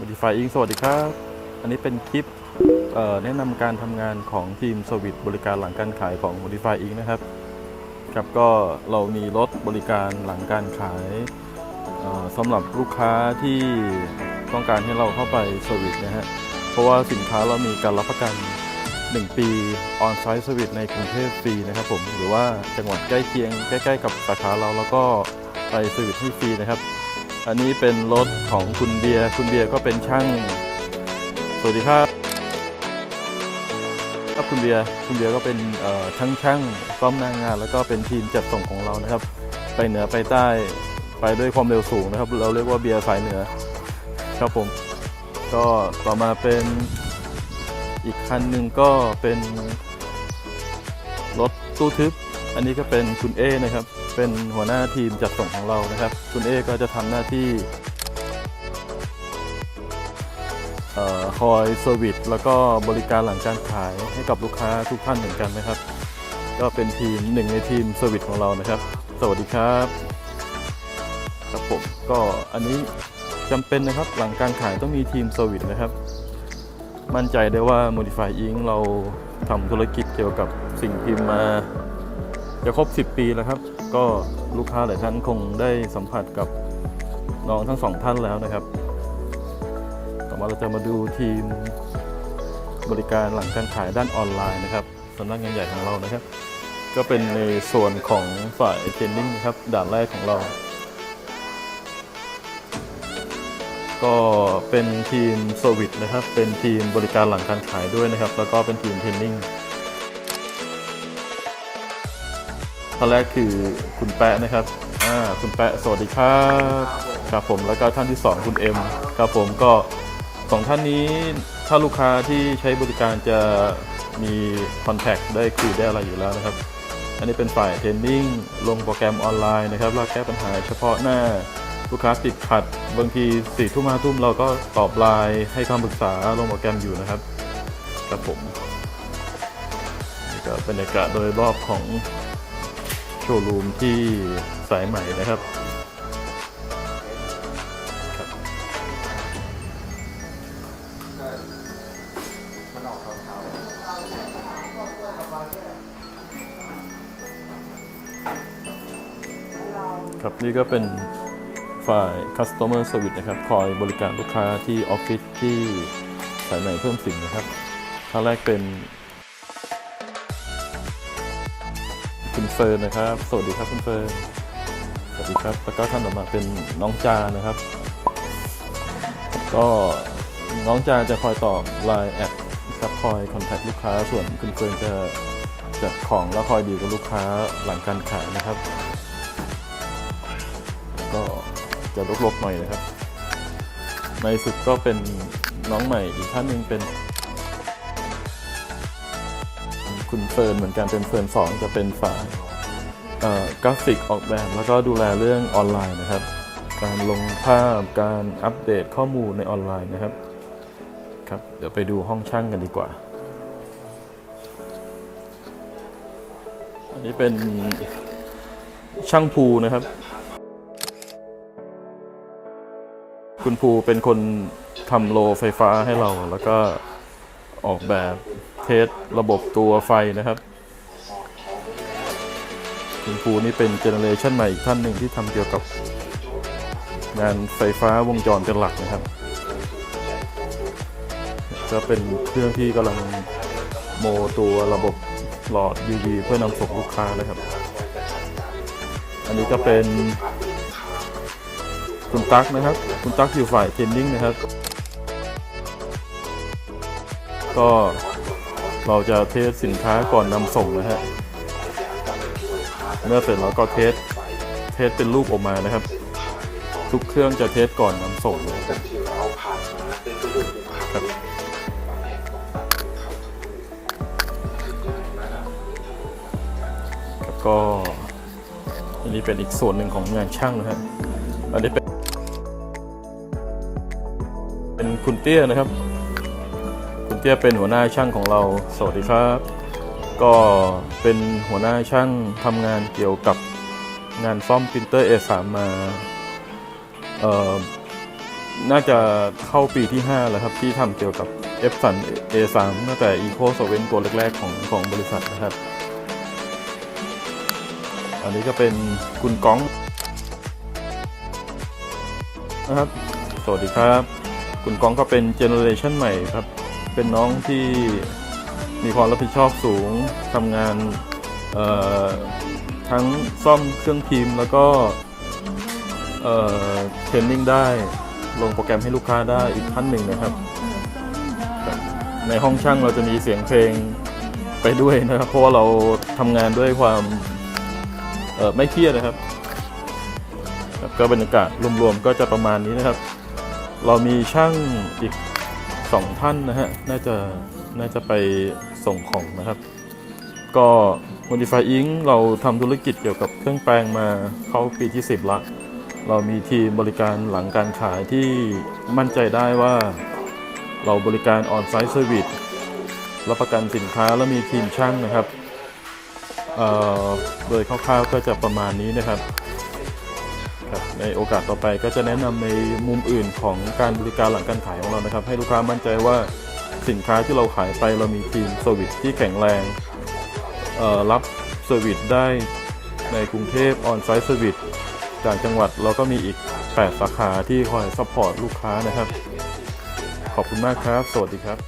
Modifying สวัสดีครับ อันนี้เป็นคลิปแนะนำการทำงานของทีมสวิตบริการหลังการขายของ Modifying นะครับ ครับก็เรามีรถบริการหลังการขายสำหรับลูกค้าที่ต้องการให้เราเข้าไปสวิตนะฮะ เพราะว่าสินค้าเรามีการรับประกัน 1 ปีออนไซต์สวิตในกรุงเทพฟรีนะครับผม หรือว่าจังหวัดใกล้เคียงใกล้ ๆ กับสาขาเราแล้วก็ไปสวิตให้ฟรีนะครับ อันนี้เป็นรถของคุณเบียร์ คุณเบียร์ก็เป็นช่าง สวัสดีครับครับคุณเบียร์ คุณเบียร์ก็เป็นเอ่อช่างช่างซ่อมหน้างาน แล้วก็เป็นทีมจัดส่งของเรานะครับ ไปเหนือไปใต้ไปด้วยความเร็วสูงนะครับ เราเรียกว่าเบียร์สายเหนือครับผม ก็ต่อมาเป็นอีกคันหนึ่งก็เป็นรถตู้ทึบ อันนี้ก็เป็นคุณเอนะครับ เป็นหัวหน้าทีมจัดส่งของเรานะครับ คุณเอก็จะทำหน้าที่เออคอยเซอร์วิสแล้วก็บริการหลังการขายให้กับลูกค้าทุกท่านเหมือนกันนะครับ ก็เป็นทีมหนึ่งในทีมเซอร์วิสของเรานะครับ สวัสดีครับครับผมก็อันนี้จำเป็นนะครับหลังการขายต้องมีทีมเซอร์วิสนะครับ มั่นใจได้ว่า Modify Inc. เราทำธุรกิจเกี่ยวกับสิ่งพิมพ์มา จะครบ 10 ปีแล้วครับ ก็ลูกค้าหลายท่านคงได้สัมผัสกับน้องทั้งสองท่านแล้วนะครับ ต่อมาเราจะมาดูทีมบริการหลังการขายด้านออนไลน์นะครับสำนักงานใหญ่ของเรานะครับ ก็เป็นในส่วนของฝ่ายเทรนนิ่งนะครับ ด่านแรกของเรา ก็เป็นทีมเซอร์วิสนะครับ เป็นทีมบริการหลังการขายด้วยนะครับ แล้วก็เป็นทีมเทรนนิ่ง ท่านแรกคือคุณแปะนะครับอ่าคุณแปะสวัสดีครับครับผมแล้วก็ท่านที่สองคุณเอ็มครับผมก็สองท่านนี้ถ้าลูกค้าที่ใช้บริการจะมีคอนแทคได้คุยได้อะไรอยู่แล้วนะครับ อันนี้เป็นฝ่ายเทรนนิ่งลงโปรแกรมออนไลน์นะครับแล้วแก้ปัญหาเฉพาะหน้าลูกค้าติดขัด บางทีสี่ทุ่มห้าทุ่มเราก็ตอบไลน์ให้คำปรึกษาลงโปรแกรมอยู่นะครับครับผมนี่ก็บรรยากาศโดยรอบของ ชว์รูมที่สายใหม่นะครับครับนี่ก็เป็นฝ่าย customer service นะครับ คอยบริการลูกค้าที่ออฟฟิศที่สายใหม่เพิ่มสินนะครับท่านแรกเป็น คุณเฟิร์นนะครับ สวัสดีครับคุณเฟิร์นสวัสดีครับ แล้วก็ท่านต่อมาเป็นน้องจานะครับ ก็น้องจาจะคอยตอบไลน์แอดครับคอยคอนแทคลูกค้า ส่วนคุณเฟิร์นจะจัดของแล้วคอยดีกับลูกค้าหลังการขายนะครับ ก็จะลกๆหน่อยนะครับ ในสุดก็เป็นน้องใหม่อีกท่านหนึ่งเป็น คุณเฟิร์นเหมือนกันเป็นเฟิร์นสองจะเป็นฝ่ายกราฟิกออกแบบแล้วก็ดูแลเรื่องออนไลน์นะครับ การลงภาพการอัปเดตข้อมูลในออนไลน์นะครับครับเดี๋ยวไปดูห้องช่างกันดีกว่า อันนี้เป็นช่างภูนะครับ คุณภูเป็นคนทำโลไฟฟ้าให้เราแล้วก็ออกแบบ เทสระบบตัวไฟนะครับคุณภูนี่เป็นเจเนอเรชันใหม่อีกท่านหนึ่งที่ทำเกี่ยวกับงานไฟฟ้าวงจรเป็นหลักนะครับก็เป็นเครื่องที่กำลังโมตัวระบบหลอด UV เพื่อนำส่งลูกค้านะครับ อันนี้ก็เป็น คุณตั๊กนะครับ คุณตั๊กอยู่ฝ่ายเทรนนิ่งนะครับ ก็ เราจะเทสสินค้าก่อนนำส่งนะฮะเมื่อเสร็จแล้วก็เทสเทสเป็นรูปออกมานะครับ ทุกเครื่องจะเทสก่อนนำส่งนะครับก็อันนี้เป็นอีกส่วนหนึ่งของงานช่างนะฮะอันนี้เป็นเป็นคุณเตี้ยนะครับ คุณเตี้ยเป็นหัวหน้าช่างของเรา สวัสดีครับ ก็เป็นหัวหน้าช่างทำงานเกี่ยวกับงานซ่อมปรินเตอร์ A3 มาเอ่อน่าจะเข้าปีที่ 5 แล้วครับ ที่ทำเกี่ยวกับ f สัน A3 ตั้งแต่ Eco s o l v e n ตัวแรกๆของของบริษัทนะครับ อันนี้ก็เป็นคุณก้องนะครับ สวัสดีครับ คุณก้องก็เป็นเจเนอเรชันใหม่ครับ เป็นน้องที่มีความรับผิดชอบสูงทำงานทั้งซ่อมเครื่องพิมพ์แล้วก็เทรนนิ่งได้ ลงโปรแกรมให้ลูกค้าได้อีกท่านหนึ่งนะครับ ในห้องช่างเราจะมีเสียงเพลงไปด้วยนะครับ เพราะว่าเราทำงานด้วยความไม่เครียดนะครับครับก็บรรยากาศรวมๆก็จะประมาณนี้นะครับ เรามีช่างอีก สองท่านนะฮะ น่าจะน่าจะไปส่งของนะครับ ก็ Modify Inc เราทำธุรกิจเกี่ยวกับเครื่องแปลงมาเข้าปีที่ 10 ละ เรามีทีมบริการหลังการขายที่มั่นใจได้ว่า เราบริการออนไซต์เซอร์วิสรับประกันสินค้าและมีทีมช่างนะครับเอ่อโดยคร่าวๆก็จะประมาณนี้นะครับ ครับในโอกาสต่อไปก็จะแนะนำในมุมอื่นของการบริการหลังการขายของเรานะครับ ให้ลูกค้ามั่นใจว่าสินค้าที่เราขายไปเรามีทีมเซอร์วิสที่แข็งแรงรับเซอร์วิสได้ในกรุงเทพออนไซต์เซอร์วิสต่างจังหวัดเราก็มีอีก 8 สาขาที่คอยซัพพอร์ตลูกค้านะครับ ขอบคุณมากครับ สวัสดีครับ